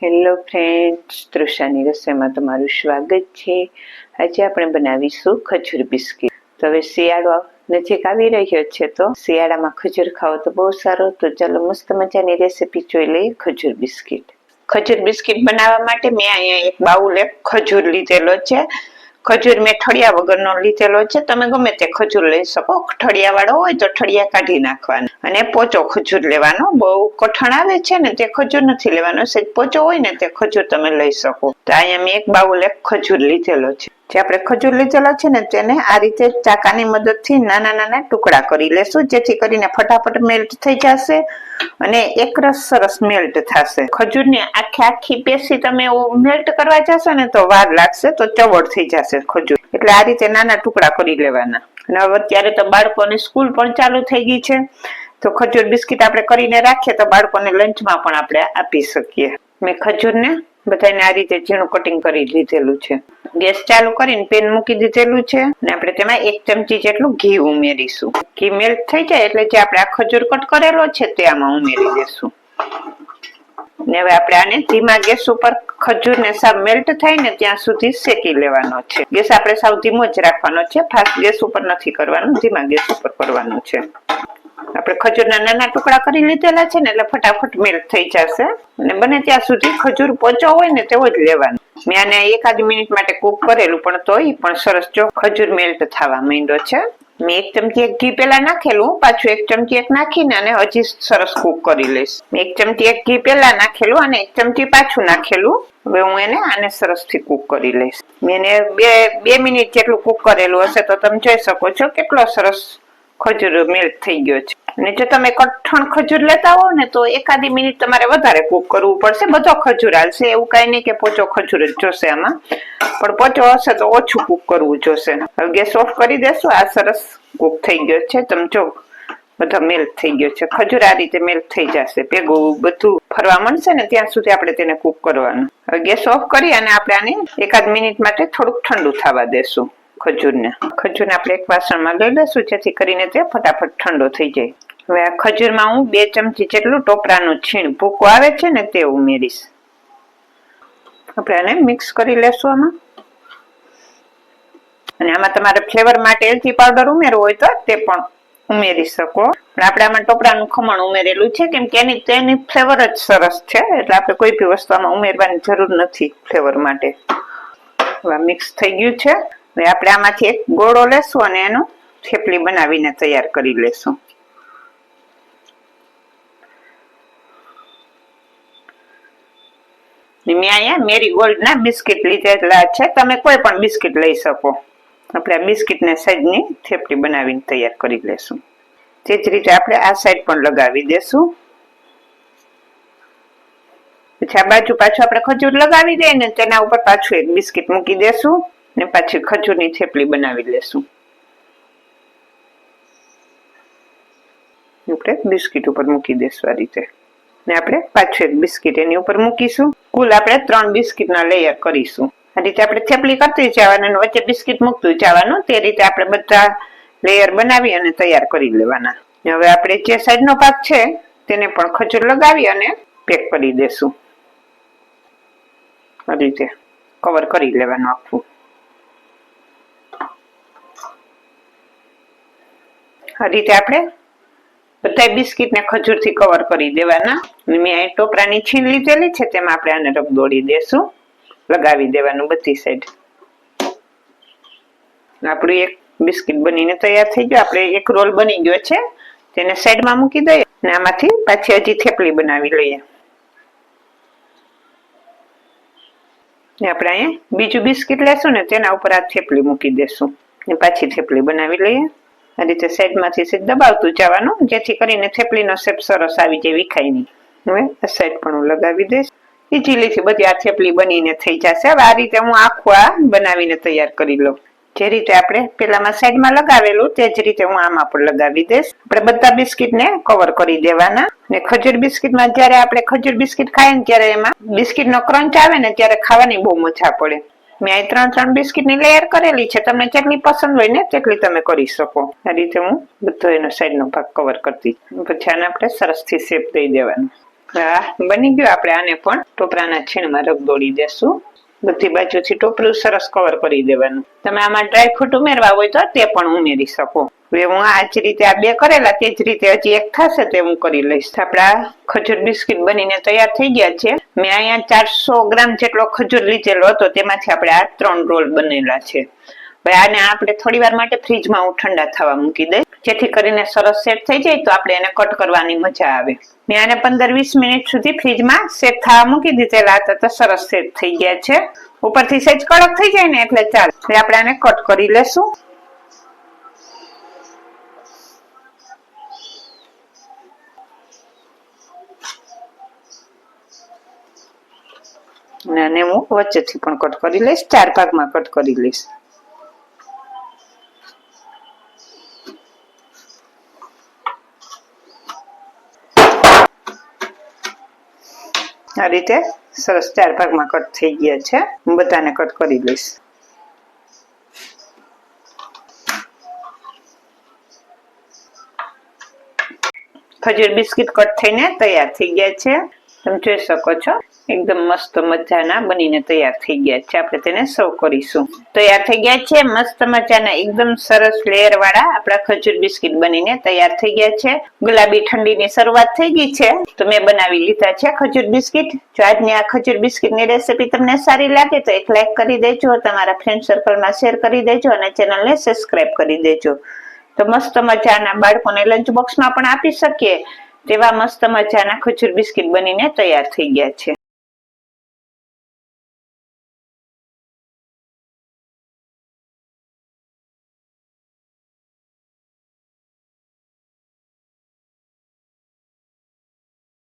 Hello friends તૃષાની રસોઈમાં તમારું સ્વાગત છે. આજે આપણે બનાવીશું ખજૂર બિસ્કિટ. તો હવે શિયાળો નજીક આવી રહ્યો છે તો શિયાળામાં ખજૂર ખાવો તો બહુ સારો. તો ચાલો મસ્ત મજાની રેસીપી જોઈ લઈએ ખજૂર બિસ્કિટ. ખજૂર બિસ્કિટ બનાવવા માટે મેં અહીંયા એક બાઉલ એક ખજૂર લીધેલો છે. ખજૂર મેં ઠળિયા વગરનો લીધેલો છે. તમે ગમે તે ખજૂર લઈ શકો. ઠળિયા વાળો હોય તો ઠળિયા કાઢી નાખવાનો. અને પોચો ખજૂર લેવાનો. બહુ કઠણ આવે છે ને તે ખજૂર નથી લેવાનો. સહેજ પોચો હોય ને તે ખજૂર તમે લઈ શકો. તો અહીંયા મેં એક બાઉલ એક ખજૂર લીધેલો છે. જે આપણે ખજૂર લીધેલો છે ને તેને આ રીતે ચાકાની મદદથી નાના નાના ટુકડા કરી લેશું. જેથી કરીને ફટાફટ મેલ્ટ થઈ જશે અને એકરસ સરસ મેલ્ટ થશે. ખજૂરને આખી આખી પેશી તમે મેલ્ટ કરવા જશો ને તો વાર લાગશે, તો ચવડ થઈ જશે ખજૂર. એટલે આ રીતે નાના ટુકડા કરી લેવાના. અને હવે અત્યારે તો બાળકોની સ્કૂલ પણ ચાલુ થઈ ગઈ છે. તો ખજૂર બિસ્કિટ આપણે કરીને રાખીએ તો બાળકોને લંચમાં પણ આપણે આપી શકીએ. મેં ખજૂરને બધાને આ રીતે ઝીણું કટિંગ કરી લીધેલું છે. ગેસ ચાલુ કરીને પેન મૂકી દીધેલું છે. અને આપણે તેમાં એક ચમચી જેટલું ઘી ઉમેરીશું. ઘી મેલ્ટ થઈ જાય એટલે જે આપણે આ ખજૂર કટ કરેલો છે તે આમાં ઉમેરી દેશું. ને હવે આપણે આને ધીમા ગેસ ઉપર ખજૂર ને સાવ મેલ્ટ થાય ને ત્યાં સુધી શેકી લેવાનો છે. ગેસ આપણે સાવ ધીમો જ રાખવાનો છે. ફાસ્ટ ગેસ ઉપર નથી કરવાનો, ધીમા ગેસ ઉપર કરવાનો છે. આપણે ખજૂરના નાના ટુકડા કરી લીધેલા છે ને એટલે ફટાફટ મેલ્ટ થઈ જશે. અને બને ત્યાં સુધી ખજૂર પોચો હોય ને તેવો જ લેવાનો. મેં આને એકાદ મિનિટ માટે કૂક કરેલું, પણ તોય પણ સરસ. જો ખજૂર મેલ્ટ થવા માંડ્યો છે, મેં એક ચમચી એક ઘી પેલા નાખેલું, પાછું એક ચમચી એક નાખીને અને હજી સરસ કૂક કરી લઈશ. મેં એક ચમચી એક ઘી પેલા નાખેલું અને એક ચમચી પાછું નાખેલું. હવે હું એને આને સરસથી કૂક કરી લઈશ. મેં એને બે બે મિનિટ જેટલું કૂક કરેલું હશે તો તમે જોઈ શકો છો કેટલો સરસ ખજૂર મેલ્ટ થઈ ગયો છે. અને જો તમે કઠણ ખજૂર લેતા હો ને તો એકાદી મિનિટ તમારે વધારે કૂક કરવું પડશે. બધો ખજૂર હાલશે. એવું કઈ નહીં કે પોચો ખજૂર જ જોશે આમાં. પણ પોચો હશે તો ઓછું કૂક કરવું જોશે. હવે ગેસ ઓફ કરી દેશું. આ સરસ કૂક થઈ ગયો છે. તમે જો, બધો મેલ્ટ થઈ ગયો છે. ખજૂર આ રીતે મેલ્ટ થઈ જશે. ભેગું બધું ફરવા મળશે ને ત્યાં સુધી આપણે તેને કૂક કરવાનું. હવે ગેસ ઓફ કરી અને આપણે આને એકાદ મિનિટ માટે થોડુંક ઠંડુ થવા દેશું ખજૂરને. ખજૂરને આપણે એક વાસણમાં લઈ લેશું જેથી કરીને તે ફટાફટ ઠંડો થઈ જાય. હવે આ ખજૂરમાં હું બે ચમચી જેટલું ટોપરાનું છીણ ભૂકો આવે છે ને તે ઉમેરીશ. આપણે આને મિક્સ કરી લેશું આમાં. અને આમાં તમારે ફ્લેવર માટે એલચી પાવડર ઉમેરવો હોય તો તે પણ ઉમેરી શકો. પણ આપણે આમાં ટોપરાનું ખમણ ઉમેરેલું છે, કેમ કે એની તેની ફ્લેવર જ સરસ છે, એટલે આપણે કોઈ બી વસ્તુ આમાં ઉમેરવાની જરૂર નથી ફ્લેવર માટે. હવે મિક્સ થઈ ગયું છે. હવે આપણે આમાંથી એક ગોળો લેશું અને એનું થેપલી બનાવીને તૈયાર કરી લેશું. મેં અહીંયા મેરી ગોલ્ડ ના બિસ્કિટ લીધેલા છે. તમે કોઈ પણ બિસ્કિટ લઈ શકો. આપણે આ બિસ્કિટને સાઈડની થેપલી બનાવીને તૈયાર કરી લેશું. તે જ રીતે આપણે આ સાઈડ પણ લગાવી દેશું. પછી આ બાજુ પાછું આપણે ખજૂર લગાવી દઈએ ને તેના ઉપર પાછું એક બિસ્કિટ મૂકી દેશું ને પાછી ખજૂરની થેપલી બનાવી લેશું. આપણે બિસ્કિટ ઉપર મૂકી દેશું આ રીતે. ને આપણે પાછું એક બિસ્કિટ એની ઉપર મૂકીશું. કુલ આપણે ત્રણ બિસ્કિટના લેયર કરીશું. આ રીતે આપણે થેપલી કરતી જવાનું અને વચ્ચે બિસ્કિટ મૂકતું જવાનું. તે રીતે આપણે બધા લેયર બનાવી અને તૈયાર કરી લેવાના. હવે આપણે જે સાઈડનો ભાગ છે, તેને પણ ખજૂર લગાવી અને પેક કરી દેશું. આ રીતે કવર કરી લેવાનું આખું. આ રીતે આપણે બધા ને ખજૂરથી કવર કરી દેવાના. મેં ટોપરાની છીણ લીધેલી છે, તેમાં આપણે આને રબ દોડી દેશું. લગાવી દેવાનું બધી સાઈડ આપણું એક બિસ્કિટ બનીને તૈયાર થઈ ગયો. આપણે એક રોલ બની ગયો છે, તેને સાઈડમાં મૂકી દઈએ. અને આમાંથી પાછી હજી થેપલી બનાવી લઈએ. આપણે અહીંયા બીજું બિસ્કિટ લેશું ને તેના ઉપર આ થેપલી મૂકી દેશું. ને પાછી થેપલી બનાવી લઈએ. આ રીતે સાઈડમાંથી સીધ દબાવતું જવાનું, જેથી કરીને થેપલીનો શેપ સરસ આવી જાય, વિખાય નહીં. હવે આ સાઈડ પણ હું લગાવી દઈશ. ઇઝીલીથી બધી આ થેપલી બનીને થઈ જશે. હવે આ રીતે હું આખું આ બનાવીને તૈયાર કરી લઉં. જે રીતે આપણે પેલામાં સાઈડમાં લગાવેલું, તે જ રીતે હું આમાં પણ લગાવી દઈશ. આપણે બધા બિસ્કિટને કવર કરી દેવાના. ને ખજૂર બિસ્કિટમાં જ્યારે આપણે ખજૂર બિસ્કિટ ખાઈએ ને ત્યારે એમાં બિસ્કિટનો ક્રંચ આવે ને ત્યારે ખાવાની બહુ મજા પડે. મેં અહીં ત્રણ ત્રણ બિસ્કિટની લેયર કરેલી છે. તમને જેટલી પસંદ હોય ને તેટલી તમે કરી શકો. આ રીતે હું બધો એનો સાઈડનો ભાગ કવર કરતી પછી આને આપણે સરસથી શેપ દઈ દેવાનું. હા, બની ગયું આપણે આને પણ. ટોપરાના છીણમાં રગદોડી દેશું. બધી બાજુથી ટોપરું સરસ કવર કરી દેવાનું. તમે આમાં ડ્રાયફ્રૂટ ઉમેરવા હોય તો તે પણ ઉમેરી શકો. હવે હું આ જ રીતે આ બે કરેલા, તે જ રીતે હજી એક થશે તે હું કરી લઈશ. આપણા ખજૂર બિસ્કિટ બનીને તૈયાર થઈ ગયા છે. મેં અહીંયા ચારસો ગ્રામ જેટલો ખજૂર લીધેલો હતો, તેમાંથી આપણે આ ત્રણ રોલ બનેલા છે. હવે આને આપણે થોડી વાર માટે ફ્રીજમાં હું ઠંડા થવા મૂકી દઈશ. જેથી કરીને સરસ સેટ થઈ જાય તો આપણે એને કટ કરવાની મજા આવે. મેં આને પંદર વીસ મિનિટ સુધી ફ્રીજમાં સેટ થવા મૂકી દીધેલા હતા તો સરસ સેટ થઈ ગયા છે. ઉપરથી સેજ કડક થઈ જાય ને એટલે ચાલ. એટલે આપણે આને કટ કરી લેશું. અને હું વચ્ચેથી પણ કટ કરી લઈશ. ચાર ભાગમાં કટ કરી લઈશ. આ રીતે સરસ ચાર ભાગમાં કટ થઈ ગયા છે. હું બધાને કટ કરી લઈશ ખજૂર બિસ્કિટ કટ થઈને તૈયાર થઈ ગયા છે. તમે જોઈ શકો છો. એકદમ મસ્ત મજાના બનીને તૈયાર થઈ ગયા છે. આપણે તેને સર્વ કરીશું. તૈયાર થઈ ગયા છે, મસ્ત મજાના, એકદમ સરસ લેયર વાળા આપણા ખજૂર બિસ્કિટ બનીને તૈયાર થઈ ગયા છે. ગુલાબી ઠંડીની શરૂઆત થઈ ગઈ છે. તો મેં બનાવી લીધા છે ખજૂર બિસ્કિટ. જો આજની આ ખજૂર બિસ્કિટની રેસીપી તમને સારી લાગે તો એક લાઈક કરી દેજો, તમારા ફ્રેન્ડ સર્કલમાં શેર કરી દેજો અને ચેનલને સબસ્ક્રાઇબ કરી દેજો. તો મસ્ત મજાના બાળકોને લંચ બોક્સમાં પણ આપી શકીએ તેવા મસ્ત મજાના ખજૂર બિસ્કિટ બનીને તૈયાર થઈ ગયા છે.